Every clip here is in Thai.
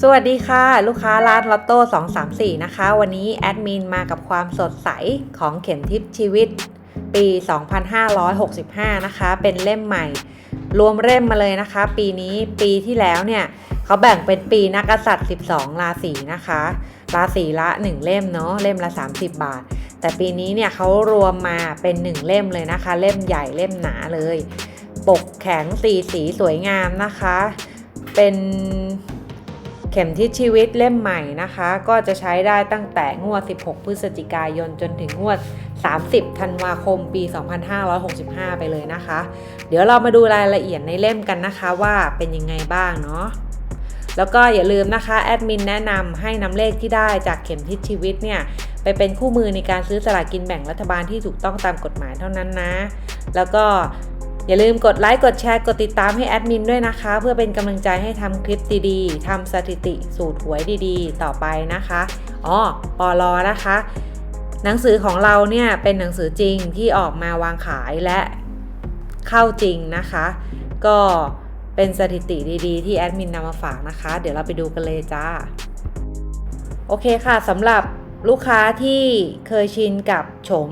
สวัสดีค่ะ ลูกค้าร้านลอตโต้234 นะคะ วันนี้แอดมินมากับความสดใสของเข็มทิพย์ชีวิต ปี 2565 นะคะ เป็นเล่มใหม่ รวมเล่มมาเลยนะคะ ปีนี้ปีที่แล้วเนี่ยเขาแบ่งเป็นปีนักกษัตริย์ 12 ราศีนะคะ ราศีละ 1 เล่มเนาะเล่มละ 30 บาท แต่ปีนี้เนี่ยเขารวมมาเป็น 1 เล่มเลยนะคะ เล่มใหญ่เล่มหนาเลย ปกแข็งสีสีสวยงามนะคะ เป็น เข็มทิศชีวิตเล่มใหม่นะคะ ก็จะใช้ได้ตั้งแต่งวด 16 พฤศจิกายนจนถึงงวด 30 ธันวาคม ปี 2565 ไปเลยนะคะ เดี๋ยวเรามาดูรายละเอียดในเล่มกันนะคะว่าเป็นยังไงบ้างเนาะแล้วก็อย่าลืมนะคะแอดมินแนะนำให้นำเลขที่ได้จากเข็มทิศชีวิตเนี่ยไปเป็นคู่มือในการซื้อสลากกินแบ่งรัฐบาลที่ถูกต้องตามกฎหมายเท่านั้นนะ แล้วก็ อย่าลืมกดไลค์กดแชร์กดติดตามให้แอดมินด้วยนะคะ เพื่อเป็นกำลังใจให้ทำคลิปดีๆทำสถิติสูตรหวยดีๆ ต่อไปนะคะอ๋อปอลอนะคะ หนังสือของเราเนี่ยเป็นหนังสือจริงที่ออกมาวางขายและเข้าจริงนะคะ ก็เป็นสถิติดีๆ ที่แอดมินนำมาฝากนะคะ เดี๋ยวเราไปดูกันเลยจ้า โอเคค่ะสำหรับลูกค้าที่เคยชินกับโฉม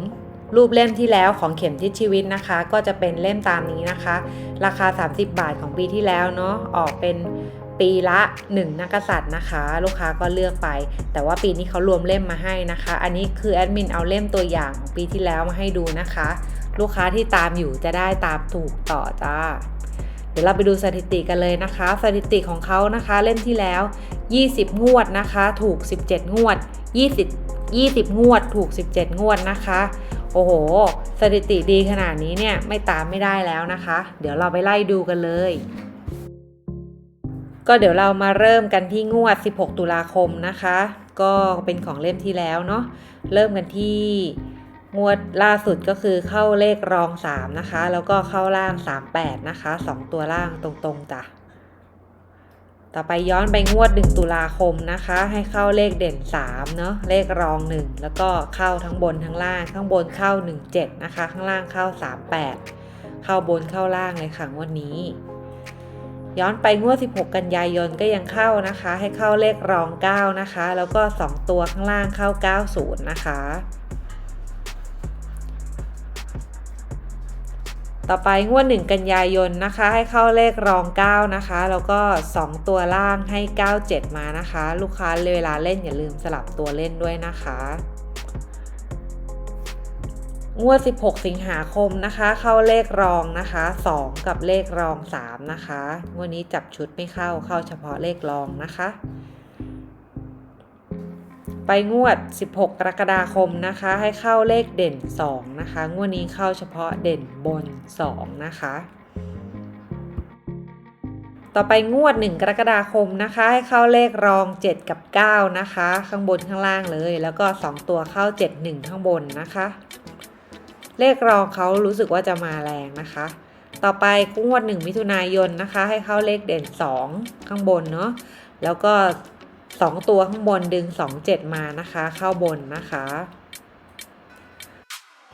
รูปเล่มที่แล้วของเข็มทิศชีวิตนะคะ ก็จะเป็นเล่มตามนี้นะคะ ราคา 30 บาทของปีที่แล้วเนาะออกเป็นปีละ 1 นักษัตริย์นะคะ ลูกค้าก็เลือกไป แต่ว่าปีนี้เขารวมเล่มมาให้นะคะ อันนี้คือแอดมินเอาเล่มตัวอย่างของปีที่แล้วมาให้ดูนะคะ ลูกค้าที่ตามอยู่จะได้ตามถูกต่อจ้าเดี๋ยวเราไปดูสถิติกันเลยนะคะ สถิติของเขานะคะเล่มที่แล้ว 20 งวดนะคะ ถูก 17 งวด 20 20 งวด ถูก 17 งวดนะคะ โอ้โห สถิติดีขนาดนี้เนี่ยไม่ตามไม่ได้แล้วนะคะ เดี๋ยวเราไปไล่ดูกันเลย ก็เดี๋ยวเรามาเริ่มกันที่งวด 16 ตุลาคมนะคะ ก็เป็นของเล่มที่แล้วเนาะเริ่มกันที่งวดล่าสุดก็คือเข้าเลขรอง 3 นะคะ แล้วก็เข้าล่าง 38 นะคะ 2 ตัวล่างตรงๆจ้ะ ต่อไปย้อนไปงวด 1 ตุลาคมนะคะ ให้เข้าเลขเด่น 3 เนาะเลขรอง 1 แล้วก็เข้าทั้งบนทั้งล่าง ข้างบนเข้า 17 นะคะ ข้างล่างเข้า 38 เข้าบนเข้าล่างเลยค่ะงวดนี้ ย้อนไปงวด 16 กันยายนก็ยังเข้านะคะ ให้เข้าเลขรอง 9 นะคะ แล้วก็ 2 ตัวข้างล่างเข้า 90 นะคะ ต่อไปงวด 1 กันยายนนะคะ ให้เข้าเลขรอง 9 นะคะ แล้วก็ 2 ตัวล่างให้ 97 มานะคะ ลูกค้าเวลาเล่นอย่าลืมสลับตัวเล่นด้วยนะคะงวด 16 สิงหาคมนะคะ เข้าเลขรองนะคะ 2 กับเลขรอง 3 นะคะ งวดนี้จับชุดไม่เข้าเข้าเฉพาะเลขรองนะคะ ไปงวด 16 กรกฎาคมนะคะ ให้เข้าเลขเด่น 2 นะคะ งวดนี้เข้าเฉพาะเด่นบน 2 นะคะ ต่อไปงวด 1 กรกฎาคมนะคะ ให้เข้าเลขรอง 7 กับ 9 นะคะ ข้างบนข้างล่างเลย แล้วก็ 2 ตัวเข้า 7 1 ข้างบนนะคะ เลขรองเขารู้สึกว่าจะมาแรงนะคะ ต่อไปงวด 1 มิถุนายนนะคะ ให้เข้าเลขเด่น 2 ข้างบนเนาะ แล้วก็ 2ตัวข้างบนดึง2 7มานะคะ เข้าบนนะคะ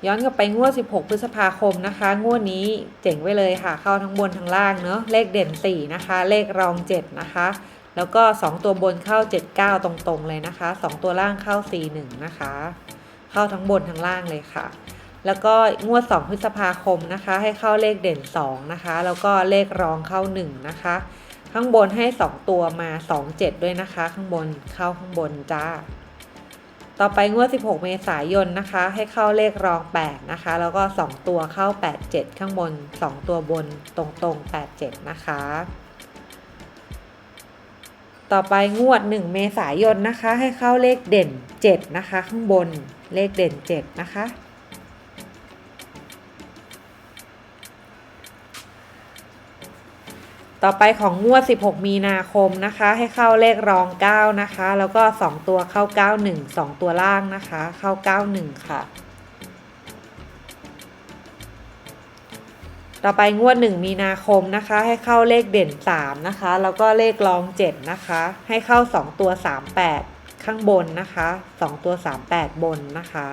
ย้อนกลับไปงวด 16 พฤษภาคมนะคะ งวดนี้เจ๋งไว้เลยค่ะ เข้าทั้งบนทั้งล่างเนาะเลขเด่น 4 นะคะ เลขรอง 7 นะคะ แล้วก็ 2 ตัวบนเข้า 79 ตรงๆเลยนะคะ 2 ตัวล่างเข้า 41 นะคะ เข้าทั้งบนทั้งล่างเลยค่ะแล้วก็งวด 2 พฤษภาคมนะคะ ให้เข้าเลขเด่น 2 นะคะ แล้วก็เลขรองเข้า 1 นะคะ ข้างบนให้ 2 ตัวมา 2 7 ด้วยนะคะ ข้างบนเข้าข้างบนจ้า ต่อไปงวด 16 เมษายนนะคะ ให้เข้าเลขรอง 8 นะคะ แล้วก็ 2 ตัวเข้า 8 7 ข้างบน 2 ตัวบนตรงๆ 8 7 นะคะต่อไปงวด 1 เมษายนนะคะ ให้เข้าเลขเด่น 7 นะคะ ข้างบนเลขเด่น 7 นะคะ ต่อไปของงวด 16 มีนาคมนะคะ ให้เข้าเลขรอง 9 นะคะ แล้วก็ 2 ตัวเข้า 91 2 ตัวล่างนะคะ เข้า 91 ค่ะ ต่อไปงวด 1 มีนาคมนะคะ ให้เข้าเลขเด่น 3 นะคะ แล้วก็เลขรอง 7 นะคะ ให้เข้า 2 ตัว 38 ข้างบนนะคะ 2 ตัว 38 บนนะคะ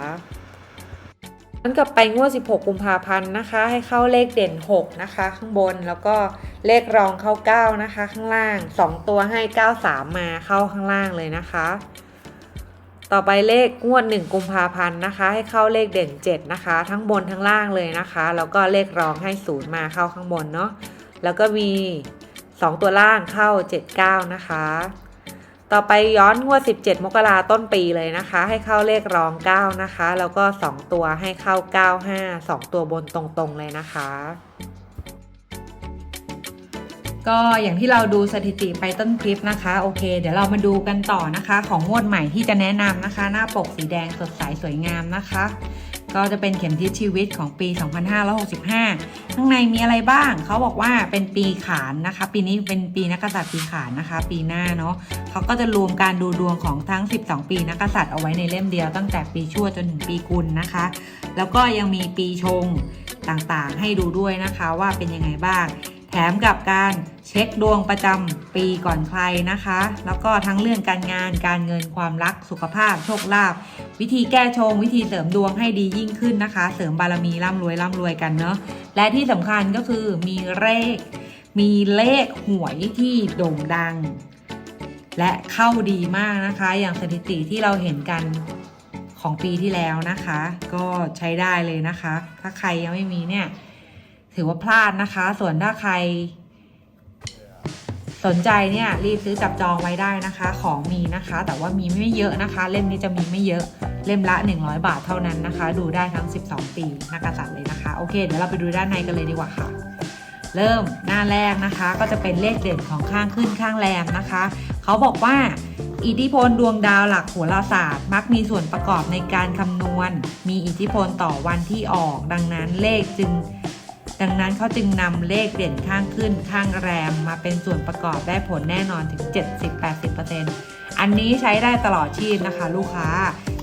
ย้อนกลับไปงวด 16 กุมภาพันธ์นะคะ ให้เข้าเลขเด่น 6 นะคะ ข้างบนแล้วก็เลขรองเข้า 9 นะคะ ข้างล่าง 2 ตัวให้ 93 มาเข้าข้างล่างเลยนะคะ ต่อไปเลขงวด 1 กุมภาพันธ์นะคะ ให้เข้าเลขเด่น 7 นะคะ ทั้งบนทั้งล่างเลยนะคะ แล้วก็เลขรองให้ 0 มาเข้าข้างบนเนาะแล้วก็มี 2 ตัวล่างเข้า 79 นะคะ ต่อไปย้อนงวด 17 มกราต้นปีเลยนะคะ ให้เข้าเลขรอง 9 นะคะ แล้วก็ 2 ตัวให้เข้า 95 2 ตัวบนตรงๆเลยนะคะ ก็อย่างที่เราดูสถิติไปต้นคลิปนะคะ โอเค เดี๋ยวเรามาดูกันต่อนะคะ ของงวดใหม่ที่จะแนะนำนะคะ หน้าปกสีแดงสดใสสวยงามนะคะ ก็จะเป็นเข็มทิศชีวิตของปี 2565 ข้างในมีอะไรบ้าง เขาบอกว่าเป็นปีขานนะคะ ปีนี้เป็นปีนักกษัตริย์ปีขานนะคะ ปีหน้าเนาะเขาก็จะรวมการดูดวงของทั้ง 12 ปีนักกษัตริย์เอาไว้ในเล่มเดียวตั้งแต่ปีชั่วจนถึงปีกุลนะคะ แล้วก็ยังมีปีชงต่างๆ ให้ดูด้วยนะคะว่าเป็นยังไงบ้าง แถมกับการเช็คดวงประจำปีก่อนใครนะคะ แล้วก็ทั้งเรื่องการงานการเงินความรักสุขภาพ โชคลาภวิธีแก้ชง วิธีเสริมดวงให้ดียิ่งขึ้นนะคะ เสริมบารมีร่ำรวยร่ำรวยกันเนาะและที่สำคัญก็คือมีเลข มีเลขหวยที่โด่งดัง และเข้าดีมากนะคะ อย่างสถิติที่เราเห็นกันของปีที่แล้วนะคะ ก็ใช้ได้เลยนะคะ ถ้าใครยังไม่มีเนี่ย ถือว่าพลาดนะคะ ส่วนถ้าใคร สนใจเนี่ยรีบซื้อจับจองไว้ได้นะคะ ของมีนะคะ แต่ว่ามีไม่เยอะนะคะ เล่มนี้จะมีไม่เยอะเล่มละ 100 บาทเท่านั้นนะคะ ดูได้ทั้ง 12 ปีนักกษัตริย์เลยนะคะ โอเค เดี๋ยวเราไปดูด้านในกันเลยดีกว่าค่ะ เริ่มหน้าแรกนะคะ ก็จะเป็นเลขเด่นของข้างขึ้นข้างแรมนะคะ เขาบอกว่า อิทธิพลดวงดาวหลักโหราศาสตร์ มักมีส่วนประกอบในการคำนวณ มีอิทธิพลต่อวันที่ออก ดังนั้นเลขจึง ดังนั้นเขาจึงนำเลขเด่นข้างขึ้นข้างแรมมาเป็นส่วนประกอบได้ผลแน่นอนถึง 70-80%อันนี้ใช้ได้ตลอดชีพนะคะ ลูกค้า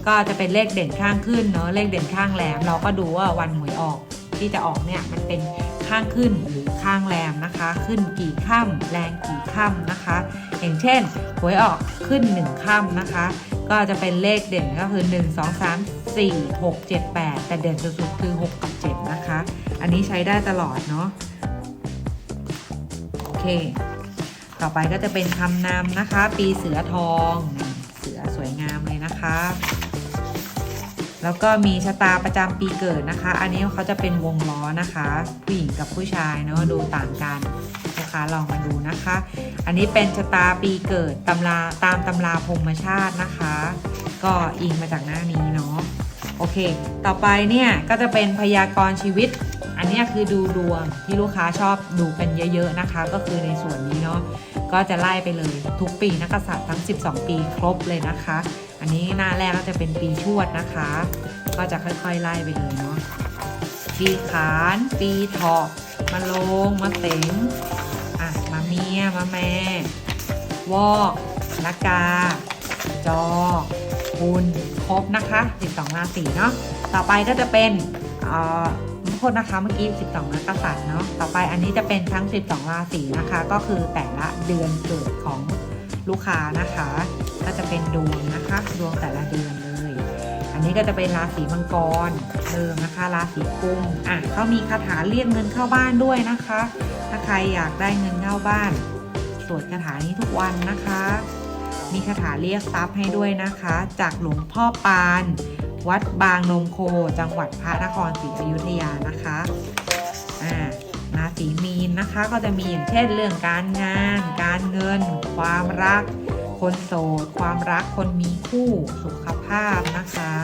ก็จะเป็นเลขเด่นข้างขึ้นเนาะเลขเด่นข้างแรม เราก็ดูว่าวันหวยออกที่จะออกเนี่ยมันเป็นข้างขึ้นหรือข้างแรมนะคะ ขึ้นกี่ค่ำแรงกี่ค่ำนะคะ อย่างเช่นหวยออกขึ้น1ค่ำนะคะ ก็จะเป็นเลขเด่นก็คือ 1 2 3 4 6 7 8 แต่เด่นสุดๆคือ 6 กับ 7 นะคะ อันนี้ใช้ได้ตลอดเนาะโอเค ต่อไปก็จะเป็นคำนำนะคะ ปีเสือทองเสือสวยงามเลยนะคะ แล้วก็มีชะตาประจำปีเกิดนะคะ อันนี้เขาจะเป็นวงล้อนะคะ ผู้หญิงกับผู้ชายเนาะดูต่างกันลูกค้าลองมาดูนะคะ อันนี้เป็นชะตาปีเกิดตำราตามตำราพรมชาตินะคะ ก็อิงมาจากหน้านี้เนาะ โอเค ต่อไปเนี่ยก็จะเป็นพยากรณ์ชีวิต อันนี้คือดูดวงที่ลูกค้าชอบดูกันเยอะ ๆนะคะ ก็คือในส่วนนี้เนาะก็จะไล่ไปเลยทุกปีนักษัตริย์ทั้ง 12 ปีครบเลยนะคะ อันนี้หน้าแรกก็จะเป็นปีชวดนะคะ ก็จะค่อยๆไล่ไปเลยเนาะปีขาน ปีเถาะมาลงมาเสงอะมาเมียมาแม่วอกละกา จอคุณ รบนะคะ 12 ราศีเนาะต่อไปก็จะเป็นเอ่อโทษนะคะเมื่อกี้ 12 นักษัตริย์เนาะต่อไปอันนี้จะเป็นทั้ง 12 ราศีนะคะ ก็คือแต่ละเดือนเกิดของลูกค้านะคะ ก็จะเป็นดวงนะคะดวงแต่ละเดือนเลย อันนี้ก็จะเป็นราศีมังกรเริ่มนะคะ ราศีกุมอะเขามีคาถาเรียกเงินเข้าบ้านด้วยนะคะ ถ้าใครอยากได้เงินเข้าบ้านสวดคาถานี้ทุกวันนะคะ มีคาถาเรียกทรัพย์ให้ด้วยนะคะ จากหลวงพ่อปาน วัดบางนมโค จังหวัดพระนครศรีอยุธยานะคะอ่าราศีมีนนะคะก็จะมีอย่างเช่นเรื่องการงาน การเงิน ความรัก คนโสด ความรักคนมีคู่สุขภาพนะคะ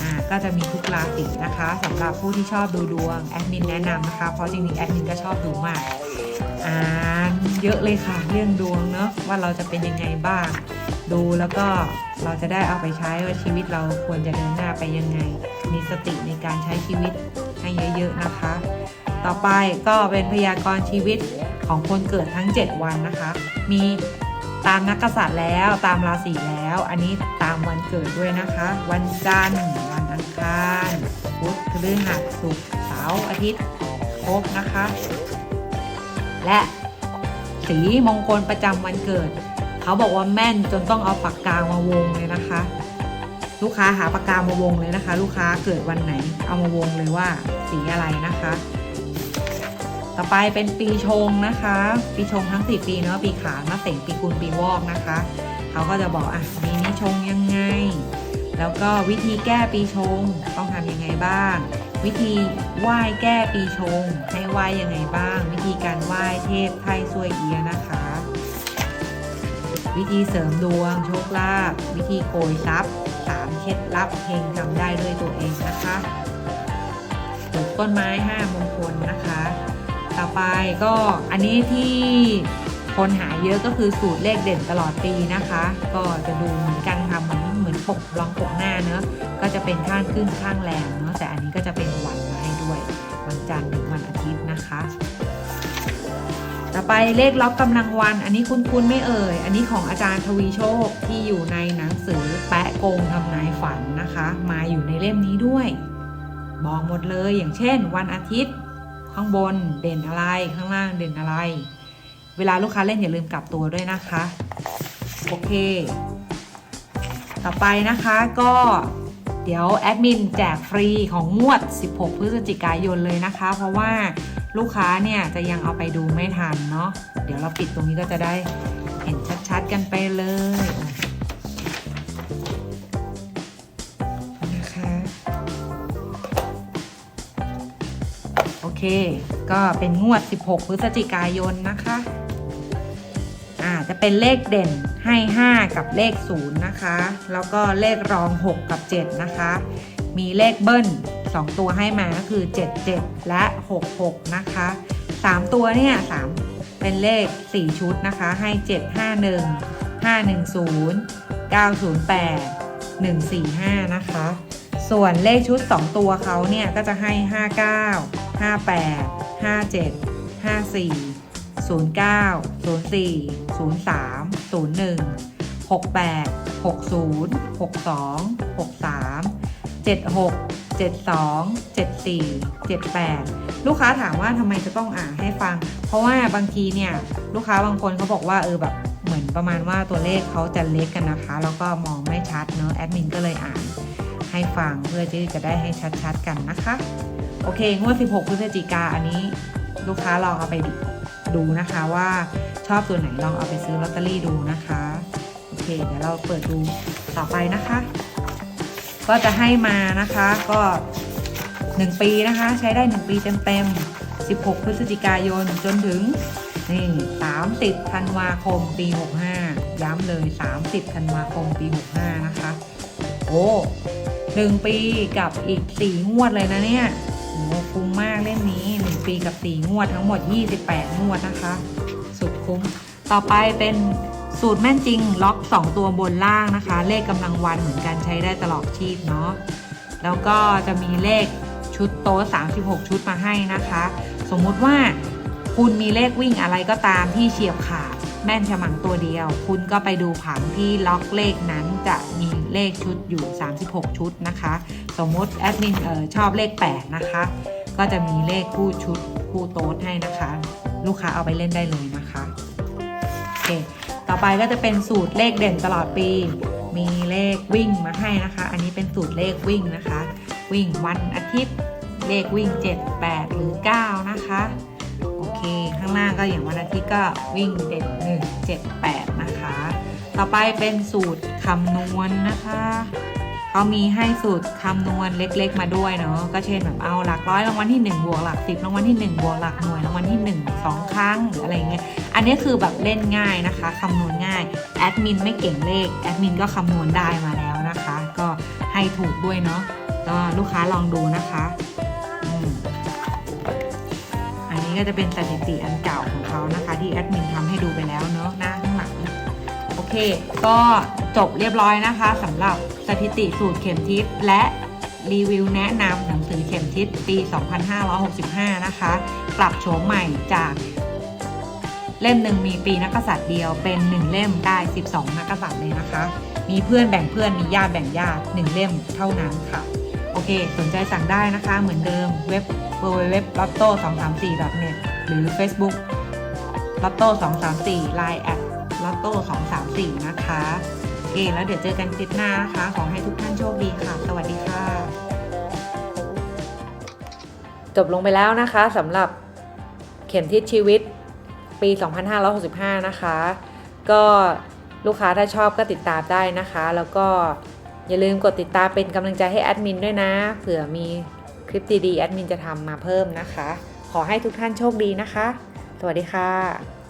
อ่าก็จะมีทุกราศีนะคะสำหรับผู้ที่ชอบดูดวงแอดมินแนะนำนะคะ เพราะจริงๆแอดมินก็ชอบดูมาก อ่านเยอะเลยค่ะ เรื่องดวงเนาะว่าเราจะเป็นยังไงบ้าง ดูแล้วก็เราจะได้เอาไปใช้ว่าชีวิตเราควรจะเดินหน้าไปยังไง มีสติในการใช้ชีวิตให้เยอะ ๆนะคะ ต่อไปก็เป็นพยากรณ์ชีวิตของคนเกิดทั้ง 7 วันนะคะ มีตามนักกษัตริย์แล้วตามราศีแล้ว อันนี้ตามวันเกิดด้วยนะคะ วันจันทร์วันอังคารพุธพฤหัสศุกร์เสาร์อาทิตย์ครบนะคะ และสีมงคลประจำวันเกิด เขาบอกว่าแม่นจนต้องเอาปากกามาวงเลยนะคะ ลูกค้าหาปากกามาวงเลยนะคะ ลูกค้าเกิดวันไหน เอามาวงเลยว่าสีอะไรนะคะ ต่อไปเป็นปีชงนะคะ ปีชงทั้ง 4 ปีเนาะปีขานมะเสงปีกุลปีวอกนะคะ เขาก็จะบอกอะปีนี้ชงยังไง แล้วก็วิธีแก้ปีชงต้องทำยังไงบ้าง วิธีไหว้แก้ปีชง ให้ไหว้ยังไงบ้าง วิธีการไหว้เทพไทยซวยเอียนะคะ วิธีเสริมดวงโชคลาภวิธีโกยทรัพย์สามเคล็ดลับเฮงทำได้ด้วยตัวเองนะคะปลูกต้นไม้ห้ามงคลนะคะ ต่อไปก็อันนี้ที่คนหาเยอะก็คือสูตรเลขเด่นตลอดปีนะคะ ก็จะดูเหมือนกันค่ะเหมือน ปกรองปกหน้าเนอะก็จะเป็นข้างขึ้นข้างแรงเนอะแต่อันนี้ก็จะเป็นวันมาให้ด้วย วันจันทร์ถึงวันอาทิตย์นะคะ ต่อไปเลขล็อกกำลังวัน อันนี้คุ้นๆไม่เอ่ย อันนี้ของอาจารย์ทวีโชคที่อยู่ในหนังสือแปะโกงทำนายฝันนะคะ มาอยู่ในเล่มนี้ด้วยบอกหมดเลยอย่างเช่น วันอาทิตย์ ข้างบนเด่นอะไรข้างล่างเด่นอะไร เวลาลูกค้าเล่นอย่าลืมกลับตัวด้วยนะคะ โอเค ต่อไปนะคะก็เดี๋ยวแอดมินแจกฟรีของงวด 16 พฤศจิกายนเลยนะคะ เพราะว่าลูกค้าเนี่ยจะยังเอาไปดูไม่ทันเนาะเดี๋ยวเราปิดตรงนี้ก็จะได้เห็นชัดๆกันไปเลยนะคะโอเค ก็เป็นงวด 16 พฤศจิกายนนะคะ อ่าจะเป็นเลขเด่น ให้ 5 กับเลข 0 นะคะ แล้วก็เลขรอง 6 กับ 7 นะคะ มีเลขเบิ้ล 2 ตัวให้มาก็คือ 77 และ 66 นะคะ 3 ตัวเนี่ย3เป็นเลข 4 ชุดนะคะ ให้ 751 510 908 145 นะคะ ส่วนเลขชุด 2 ตัวเขาเนี่ย ก็จะให้ 59 58 57 54 09 04 03 01 68 60 62 63 76 72 74 78 ลูกค้าถามว่าทำไมจะต้องอ่านให้ฟัง เพราะว่าบางทีเนี่ย ลูกค้าบางคนเขาบอกว่าเออแบบเหมือนประมาณว่าตัวเลขเขาจะเล็กกันนะคะ แล้วก็มองไม่ชัดเนอะแอดมินก็เลยอ่านให้ฟังเพื่อที่จะได้ให้ชัดๆกันนะคะ โอเคงวด 16 พฤศจิกาอันนี้ ลูกค้าลองเอาไปดูนะคะว่า ชอบตัวไหนลองเอาไปซื้อลอตเตอรี่ดูนะคะ โอเค เดี๋ยวเราเปิดดูต่อไปนะคะ ก็จะให้มานะคะก็ 1 ปีนะคะ ใช้ได้ 1 ปีเต็มๆ 16 พฤศจิกายนจนถึงนี่30ธันวาคมปี 65 ย้ำเลย 30ธันวาคมปี 65 นะคะ โอ้หนึ่งปีกับอีก4งวดเลยนะเนี่ยโอ้คุ้มมากเล่มนี้1ปีกับ4งวดทั้งหมด 28 งวดนะคะ สุดคุ้ม ต่อไปเป็นสูตรแม่นจริง ล็อก 2 ตัวบนล่างนะคะ เลขกำลังวันเหมือนกันใช้ได้ตลอดชีพเนาะแล้วก็จะมีเลขชุดโต๊ะ36 ชุดมาให้นะคะ สมมุติว่าคุณมีเลขวิ่งอะไรก็ตามที่เฉียบขาดแม่นฉมังตัวเดียว คุณก็ไปดูผังที่ล็อกเลขนั้นจะมีเลขชุดอยู่ 36 ชุดนะคะ สมมติแอดมินเออชอบเลข 8 นะคะ ก็จะมีเลขคู่ชุดคู่โต๊ดให้นะคะ ลูกค้าเอาไปเล่นได้เลย เค ต่อไปก็จะเป็นสูตรเลขเด่นตลอดปี มีเลขวิ่งมาให้นะคะ อันนี้เป็นสูตรเลขวิ่งนะคะ วิ่งวันอาทิตย์ เลขวิ่ง 7 8 หรือ 9 นะคะโอเค ข้างล่างก็อย่างวันอาทิตย์ก็วิ่งเด่น1 7 8 นะคะ ต่อไปเป็นสูตรคำนวณนะคะ เขามีให้สูตรคำนวณเล็ก ๆ มาด้วยเนาะก็เช่นแบบเอาหลักร้อยรางวัลที่1บวกหลัก10รางวัลที่1บวกหลักหน่วยรางวัลที่1 2 ครั้งหรืออะไรเงี้ยอันนี้คือแบบเล่นง่ายนะคะคำนวณง่ายแอดมินไม่เก่งเลขแอดมินก็คำนวณได้มาแล้วนะคะ ก็ให้ถูกด้วยเนาะก็ลูกค้าลองดูนะคะอันนี้ก็จะเป็นสถิติอันเก่าของเขานะคะ ที่แอดมินทำให้ดูไปแล้วเนาะน้าข้างหลังโอ เค ก็จบเรียบร้อยนะคะสำหรับสถิติสูตรเข็มทิศและรีวิวแนะนำหนังสือเข็มทิศปี 2565 นะคะ ปรับโฉมใหม่จากเล่มหนึ่งมีปีนักกษัตริย์เดียวเป็น1เล่มได้ 12 นักกษัตริย์เลยนะคะ มีเพื่อนแบ่งเพื่อนมีญาติแบ่งญาติ1เล่มเท่านั้นค่ะ โอเค สนใจสั่งได้นะคะเหมือนเดิมเว็บ www lotto 2 3 4 net หรือ Facebook lotto 2 3 4 line at lotto 2 3 4 นะคะโอเคเคแล้วเดี๋ยวเจอกันคลิปหน้านะคะ ขอให้ทุกท่านโชคดีค่ะ สวัสดีค่ะ จบลงไปแล้วนะคะสำหรับเข็มทิศชีวิตปี 2565 นะคะ ก็ลูกค้าถ้าชอบก็ติดตามได้นะคะ แล้วก็อย่าลืมกดติดตามเป็นกำลังใจให้แอดมินด้วยนะ เผื่อมีคลิปดีๆแอดมินจะทำมาเพิ่มนะคะ ขอให้ทุกท่านโชคดีนะคะ สวัสดีค่ะ